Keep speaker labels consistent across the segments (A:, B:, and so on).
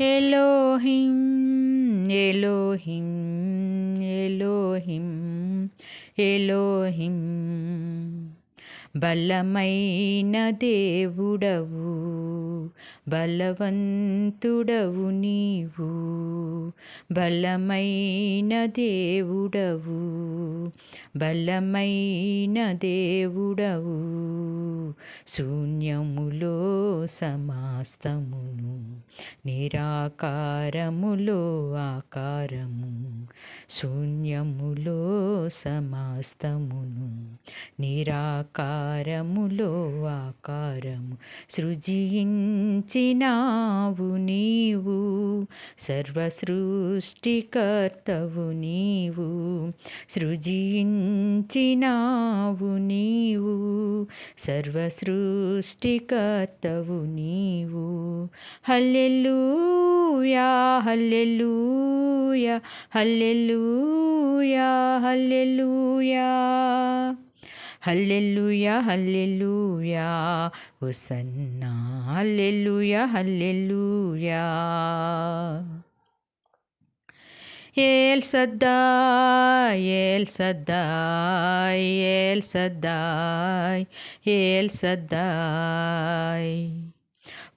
A: ఎలోహిం ఎలోహిం ఎలోహిం ఎలోహిం బలమైన దేవుడవు బలవంతుడవు నీవు బలమైన దేవుడవు బలమైన దేవుడవు. శూన్యములో సమాస్తమును నిరాకారములో ఆకారము శూన్యములో సమాస్తమును నిరాకారములో ఆకారము సృజించినావు నీవు సర్వసృష్టికర్తవు నీవు సృజించినావు నీవు సర్వసృష్టికర్తవు నీవు. హల్లెలూయా హల్లెలూయా. హల్లెలూయా హల్లెలూయా హల్లెలూయా. హల్లెలూయా హుసన్నా హల్లెలూయా హల్లెలూయా. ఏల్ సద్దాయ్ ఏల్ సద్దాయ్ ఏల్ సద్దాయ్ ఏల్ సద్దాయ్.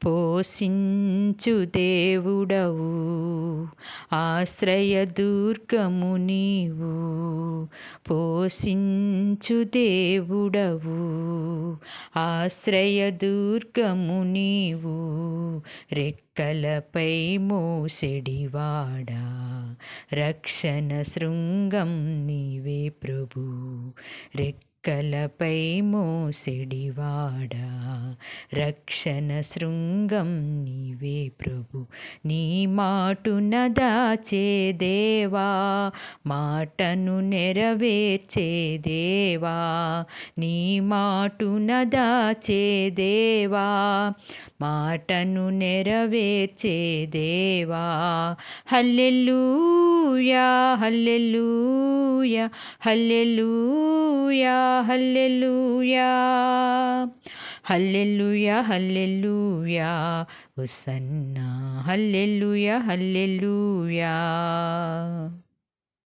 A: పోషించు దేవుడవు ఆశ్రయదుర్గము నీవు పోషించు దేవుడవు. ఆశ్రయదుర్గము నీవు రెక్కలపై మోసెడివాడా. రక్షణ శృంగం నీవే ప్రభు రెక్కలపై మోసెడివాడా. రక్షణ శృంగం నీవే ప్రభు. నీ మాటున దాచే దేవా మాటను నెరవేర్చే దేవా. నీ మాటున దాచే దేవా మాటను నెరవేర్చే దేవా. హల్లెలూయా హల్లెలూయా హల్లెలూయా హల్లెలూయా. హల్లెలూయా హల్లెలూయా హుసన్నా హల్లెలూయా హల్లెలూయా